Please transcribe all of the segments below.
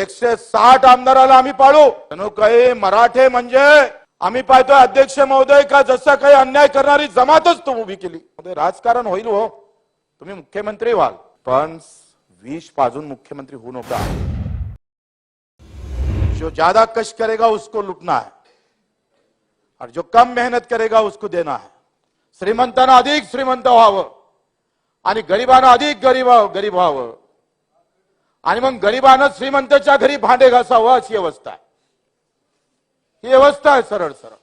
एकशे साठ आमदाराला आम्ही पाळू. जणू काही मराठे म्हणजे आम्ही पाहतोय अध्यक्ष महोदय का जसं काही अन्याय करणारी जमातच तो उभी केली. राजकारण होईल हो. तुम्ही मुख्यमंत्री व्हाल. पण विष पाजून मुख्यमंत्री होऊ नका. जो ज्यादा कष्ट करेगा उसको लुटना है. और जो कम मेहनत करेगा उसको देना है. श्रीमंतांना अधिक श्रीमंत व्हावं. आणि गरिबांना अधिक गरीब गरीब व्हावं. आणि मग गरिबानं श्रीमंतच्या घरी भांडे घासावं अशी व्यवस्था आहे. ही व्यवस्था आहे सरळ सरळ.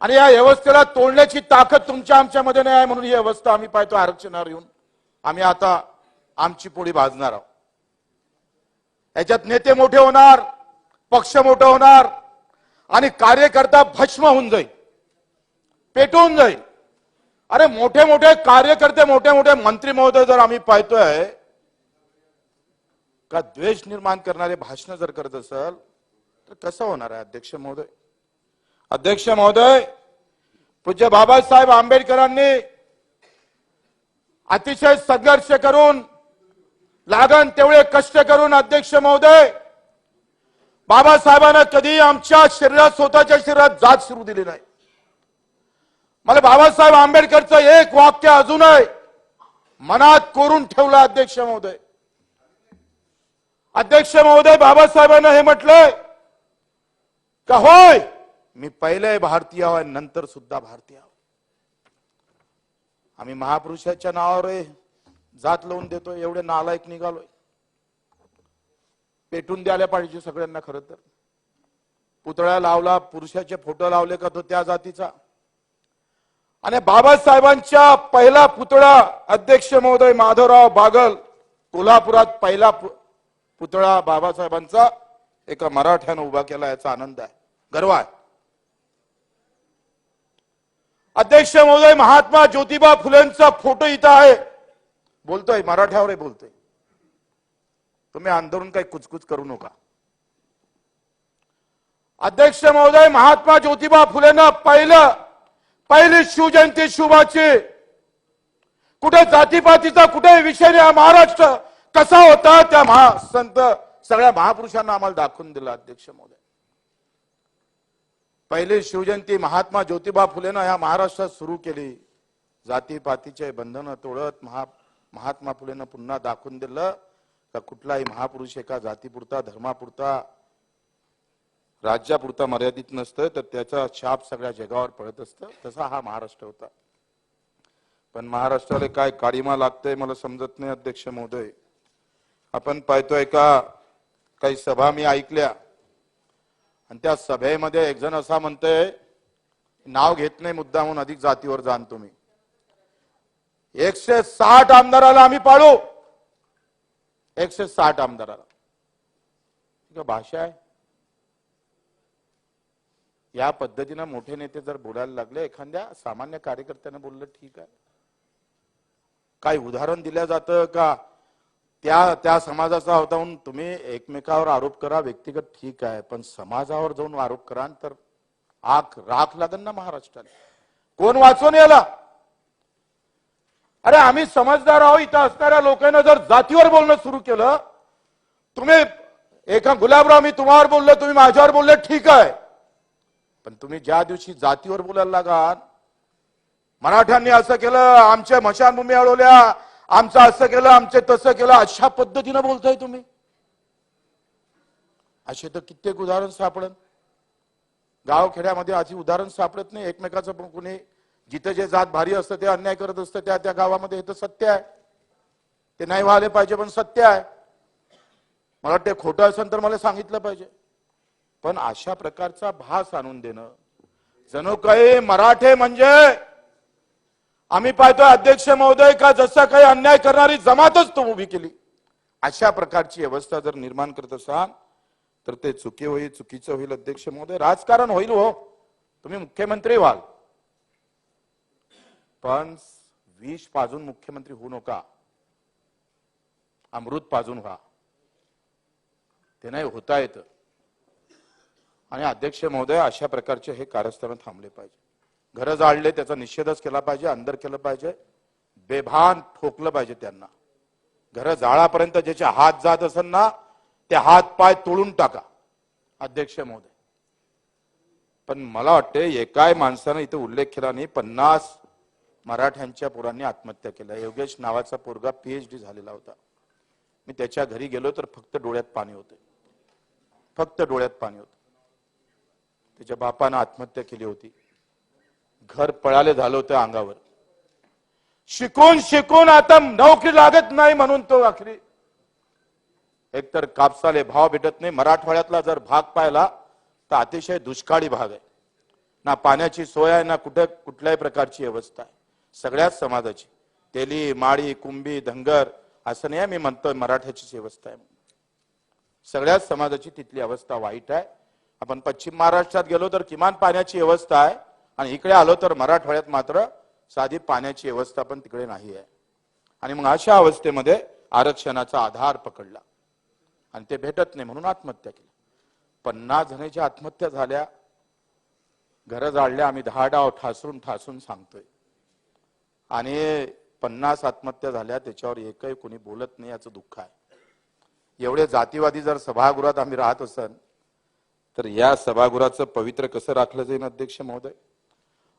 आणि या व्यवस्थेला तोडण्याची ताकद तुमच्या आमच्यामध्ये नाही आहे म्हणून ही व्यवस्था आम्ही पाहतो आरक्षणावर येऊन. आम्ही आता आमची पोळी भाजणार आहोत. याच्यात नेते मोठे होणार पक्ष मोठा होणार आणि कार्यकर्ता भस्म होऊन जाईल. पेटवून जाईल. अरे मोठे मोठे कार्यकर्ते मोठे मोठे मंत्री महोदय जर आम्ही पाहतोय का द्वेष निर्माण करणारे भाषण जर करत असेल तर कसं होणार आहे अध्यक्ष महोदय? अध्यक्ष महोदय पूज्य बाबासाहेब आंबेडकरांनी अतिशय संघर्ष करून लागण तेवढे कष्ट करून अध्यक्ष महोदय बाबासाहेबांना कधी आमच्या शरीरात स्वतःच्या शरीरात जात सुरू दिली नाही. मला बाबासाहेब आंबेडकरचं एक वाक्य अजून आहे मनात कोरून ठेवलं अध्यक्ष महोदय. अध्यक्ष महोदय बाबासाहेबांना हे म्हटलंय का होय? मी पहिले भारतीय आहे नंतर सुद्धा भारतीय आहो. आम्ही महापुरुषाच्या नावावर जात लावून देतोय एवढे नालायक निघालोय. पेटून द्यायला पाहिजे सगळ्यांना खरं तर. पुतळा लावला पुरुषाचे फोटो लावले का तो त्या जातीचा? आणि बाबासाहेबांच्या पहिला पुतळा अध्यक्ष महोदय माधवराव बागल कोल्हापुरात पहिला पु- पुतळा बाबासाहेबांचा एका मराठ्यानं उभा केला याचा आनंद आहे. गर्व आहे. अध्यक्ष महोदय महात्मा ज्योतिबा फुलेंचा फोटो इथं आहे. बोलतोय मराठ्यावर बोलतोय. तुम्ही आंदोलन काही कुचकुच करू नका. अध्यक्ष महोदय महात्मा ज्योतिबा फुलेंना पहिलं पहिली शिवजयंती शुभाची. कुठे जातीपातीचा कुठे विषय नाही महाराष्ट्र. कसा होता त्या महा संत सगळ्या महापुरुषांना आम्हाला दाखवून दिला अध्यक्ष महोदय. पहिली शिवजयंती महात्मा ज्योतिबा फुलेनं ह्या महाराष्ट्रात सुरू केली. जातीपातीचे बंधनं तोडत महा महात्मा फुलेनं पुन्हा दाखवून दिलं. का कुठलाही महापुरुष एका जातीपुरता धर्मापुरता राज्यापुरता मर्यादित नसतं तर त्याचा छाप सगळ्या जगावर पडत असतं. तसा हा महाराष्ट्र होता. पण महाराष्ट्राला काय काळीमा लागतंय मला समजत नाही अध्यक्ष महोदय. आपण पाहतोय का काही सभा मी ऐकल्या. आणि त्या सभेमध्ये एक जण असा म्हणतोय नाव घेत नाही मुद्दा म्हणून अधिक जातीवर जाण तुम्ही. एकशे साठ आमदाराला आम्ही पाळू. एकशे साठ आमदाराला. भाषा आहे. या पद्धतीनं मोठे नेते जर बोलायला लागले एखाद्या सामान्य कार्यकर्त्यानं बोललं ठीक आहे. काही उदाहरण दिलं जातं का? त्या त्या समाजाचा होता म्हणून तुम्ही एकमेकावर आरोप करा व्यक्तिगत ठीक आहे पण समाजावर जाऊन आरोप करा तर आख राख लागेल ना महाराष्ट्राला. कोण वाचून याला अरे आम्ही समजदार आहोत इथं असणाऱ्या लोकांना जर जातीवर बोलणं सुरू केलं तुम्ही एका गुलाबराव मी तुम्हावर बोललो तुम्ही माझ्यावर बोलले ठीक आहे. पण तुम्ही ज्या दिवशी जातीवर बोलायला लागाल मराठ्यांनी असं केलं आमच्या मशानभूमी अडवल्या आमचं असं केलं आमचे तसं केलं अशा पद्धतीनं बोलताय तुम्ही. असे तर कित्येक उदाहरण सापडन. गावखेड्यामध्ये अशी उदाहरण सापडत नाही. एकमेकाचं पण कुणी जिथं जे जात भारी असतं ते अन्याय करत असतं त्या त्या गावामध्ये हे तर सत्य आहे. ते नाही व्हायला पाहिजे पण सत्य आहे. मला वाटतं खोटं असेल तर मला सांगितलं पाहिजे. पण अशा प्रकारचा भास आणून देणं जणू काही मराठे म्हणजे आम्ही पाहतोय अध्यक्ष महोदय का जसा काही अन्याय करणारी जमातच तो उभी केली. अशा प्रकारची व्यवस्था जर निर्माण करत असाल तर ते चुकी होईल चुकीचं होईल अध्यक्ष महोदय. राजकारण होईल हो. तुम्ही मुख्यमंत्री व्हाल. पण विष पाजून मुख्यमंत्री होऊ नका. अमृत पाजून व्हा. ते नाही होता येतं. आणि अध्यक्ष महोदय अशा प्रकारचे हे कारस्थान थांबले पाहिजे. घरं जाळले त्याचा निषेधच केला पाहिजे अंदर केलं पाहिजे बेभान ठोकलं पाहिजे त्यांना. घरं जाळापर्यंत ज्याचे हात जात असेल ना ते हात पाय तोडून टाका अध्यक्ष महोदय. पण मला वाटते एकाय माणसानं इथे उल्लेख केला नाही पन्नास मराठ्यांच्या पोरांनी आत्महत्या केल्या योगेश नावाचा पोरगा पीएचडी झालेला होता. मी त्याच्या घरी गेलो तर फक्त डोळ्यात पाणी होते. फक्त डोळ्यात पाणी होतं. त्याच्या बापानं आत्महत्या केली होती. घर पळाले झालं होतं अंगावर. शिकून शिकून आता नोकरी लागत नाही म्हणून तो आखरी. एकतर कापसाले भाव भेटत नाही मराठवाड्यातला जर भाग पाहिला तर अतिशय दुष्काळी भाग आहे. ना पाण्याची सोय आहे ना कुठे कुठल्याही प्रकारची व्यवस्था आहे. सगळ्याच समाजाची. तेली माळी कुंभी धनगर असं नाही मी म्हणतोय मराठ्याचीच व्यवस्था आहे. सगळ्याच समाजाची तिथली अवस्था वाईट आहे. आपण पश्चिम महाराष्ट्रात गेलो तर किमान पाण्याची व्यवस्था आहे. आणि इकडे आलो तर मराठवाड्यात मात्र साधी पाण्याची व्यवस्था पण तिकडे नाही आहे. आणि मग अशा अवस्थेमध्ये आरक्षणाचा आधार पकडला. आणि ते भेटत नाही म्हणून आत्महत्या केली. पन्नास जणांच्या आत्महत्या झाल्या. घरं जाळल्या. आम्ही दहा डाव ठासून ठासून सांगतोय. आणि पन्नास आत्महत्या झाल्या. त्याच्यावर एकही कोणी बोलत नाही याचं दुःख आहे. एवढे जातीवादी जर सभागृहात आम्ही राहत असन तर या सभागृहाचं पवित्र कसं राखलं जाईल अध्यक्ष महोदय?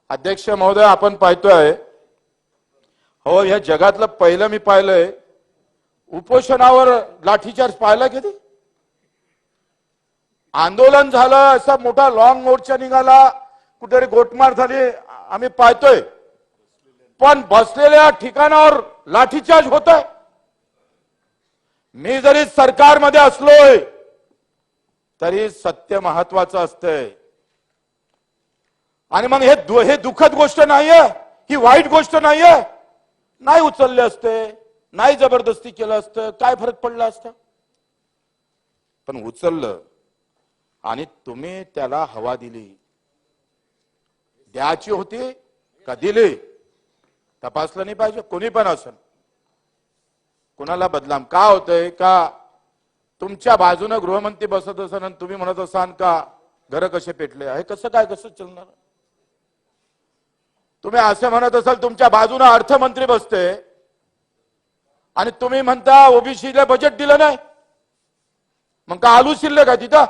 अध्यक्ष महोदय आपण पाहतोय हो या जगातलं पहिलं मी पाहिलंय उपोषणावर लाठीचार्ज पाहिला कधी आंदोलन झालं असा मोठा लॉंग मोर्चा निघाला कुठेतरी गोटमार झाली आम्ही पाहतोय. पण बसलेल्या ठिकाणावर लाठीचार्ज होत आहे मी जरी सरकारमध्ये असलोय तरी सत्य महत्वाचं असतंय. आणि मग हे दु- हे दुःखद गोष्ट नाहीये. ही वाईट गोष्ट नाहीये. नाही उचलले असते नाही जबरदस्ती केलं असतं काय फरक पडला असता? पण उचललं आणि तुम्ही त्याला हवा दिली. द्यायची होती का दिली? तपासलं नाही पाहिजे कोणी पण असन. कोणाला बदलाम? का होतंय? का? तुमच्या बाजूनं गृहमंत्री बसत असन आणि तुम्ही म्हणत असाल का? घर कसे पेटले? हे कसं काय कसं चलणार? तुम्ही असं म्हणत असाल तुमच्या बाजूनं अर्थमंत्री बसते. आणि तुम्ही म्हणता ओबीसीला बजेट दिलं नाही. मग का आलू शिल्लक का तिथं?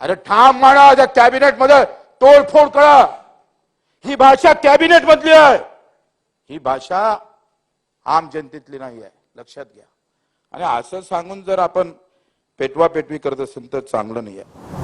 अरे ठाम म्हणा त्या कॅबिनेटमध्ये तोडफोड करा. ही भाषा कॅबिनेट मधली आहे. ही भाषा आम जनतेतली नाही आहे. लक्षात घ्या. आणि असं सांगून जर आपण पेटवा पेटवी करत असेल तर चांगलं नाही आहे.